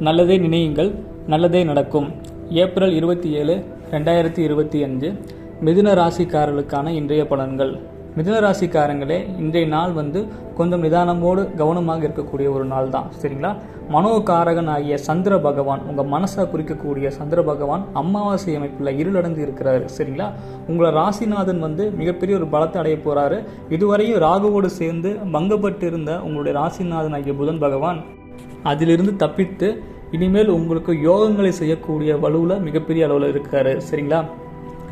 நல்லதே நினையுங்கள் நல்லதே நடக்கும். ஏப்ரல் இருபத்தி ஏழு ரெண்டாயிரத்தி இருபத்தி அஞ்சு மிதுன ராசிக்காரர்களுக்கான இன்றைய பலன்கள். மிதுன ராசிக்காரங்களே இன்றைய நாள் வந்து கொஞ்சம் நிதானமோடு கவனமாக இருக்கக்கூடிய ஒரு நாள் தான். சரிங்களா? மனோகாரகன் ஆகிய சந்திர பகவான் உங்கள் மனசை குறிக்கக்கூடிய சந்திர பகவான் அமாவாசை அமைப்பில் இருளடைந்து இருக்கிறாரு. சரிங்களா? உங்களை ராசிநாதன் வந்து மிகப்பெரிய ஒரு பலத்தை அடைய போகிறாரு இதுவரையும் ராகுவோடு சேர்ந்து பங்கப்பட்டு இருந்த உங்களுடைய ராசிநாதன் ஆகிய புதன் பகவான் அதிலிருந்து தப்பித்து இனிமேல் உங்களுக்கு யோகங்களை செய்யக்கூடிய வலுவில் மிகப்பெரிய அளவில் இருக்காரு. சரிங்களா?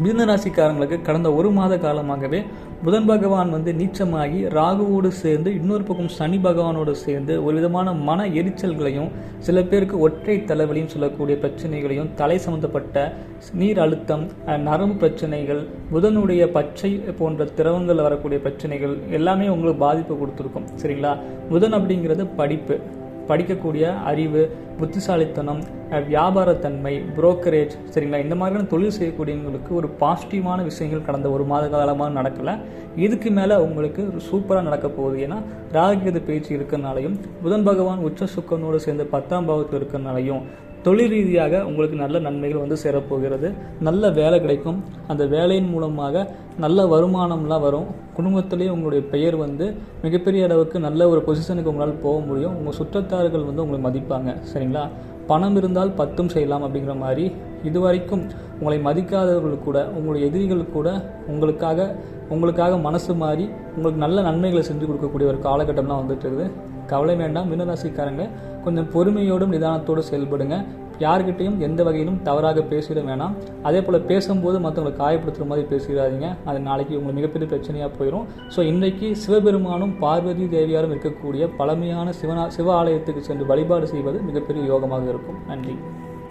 மிதுன ராசிக்காரங்களுக்கு கடந்த ஒரு மாத காலமாகவே புதன் பகவான் வந்து நீச்சமாகி ராகுவோடு சேர்ந்து இன்னொரு பக்கம் சனி பகவானோடு சேர்ந்து ஒரு விதமான மன எரிச்சல்களையும் சில பேருக்கு ஒற்றை தலைவலியும் சொல்லக்கூடிய பிரச்சனைகளையும் தலை சம்பந்தப்பட்ட நீர் அழுத்தம் நரம்பு பிரச்சனைகள் புதனுடைய பச்சை போன்ற திரவங்கள் வரக்கூடிய பிரச்சனைகள் எல்லாமே உங்களுக்கு பாதிப்பு கொடுத்துருக்கும். சரிங்களா? புதன் அப்படிங்கிறது படிப்பு. படிக்கக்கூடிய அறிவு புத்திசாலித்தனம் வியாபாரத்தன்மை புரோக்கரேஜ் சரிங்களா? இந்த மாதிரியான தொழில் செய்யக்கூடியவங்களுக்கு ஒரு பாசிட்டிவான விஷயங்கள் கடந்த ஒரு மாத காலமாக நடக்கலை. இதுக்கு மேலே உங்களுக்கு சூப்பராக நடக்க போகுது. ஏன்னா ராகுகேது பேச்சு இருக்கிறனாலையும் புதன் பகவான் உச்ச சுக்கனோடு சேர்ந்து பத்தாம் பாவத்தில் இருக்கிறனாலையும் தொழில் ரீதியாக உங்களுக்கு நல்ல நன்மைகள் வந்து சேரப்போகிறது. நல்ல வேலை கிடைக்கும். அந்த வேலையின் மூலமாக நல்ல வருமானம்லாம் வரும். குடும்பத்திலேயே உங்களுடைய பெயர் வந்து மிகப்பெரிய அளவுக்கு நல்ல ஒரு பொசிஷனுக்கு உங்களால் போக முடியும். உங்கள் சுற்றத்தார்கள் வந்து உங்களை மதிப்பாங்க. சரிங்களா? பணம் இருந்தால் பத்தும் செய்யலாம் அப்படிங்கிற மாதிரி இதுவரைக்கும் உங்களை மதிக்காதவர்கள் கூட உங்களுடைய எதிரிகள் கூட உங்களுக்காக உங்களுக்காக மனசு மாறி உங்களுக்கு நல்ல நன்மைகளை செஞ்சு கொடுக்கக்கூடிய ஒரு காலகட்டம்லாம் வந்துட்டு இருக்குது. கவலை வேண்டாம் மீனராசிக்காரங்க கொஞ்சம் பொறுமையோடும் நிதானத்தோடு செயல்படுங்க. யார்கிட்டையும் எந்த வகையிலும் தவறாக பேசிட வேணாம். அதே போல் பேசும்போது மற்றவங்களை காயப்படுத்துகிற மாதிரி பேசிடாதீங்க. அது நாளைக்கு உங்களுக்கு மிகப்பெரிய பிரச்சனையாக போயிடும் ஸோ இன்றைக்கு சிவபெருமானும் பார்வதி தேவியாரும் இருக்கக்கூடிய பழமையான சிவனா சிவ ஆலயத்துக்கு சென்று வழிபாடு செய்வது மிகப்பெரிய யோகமாக இருக்கும். நன்றி.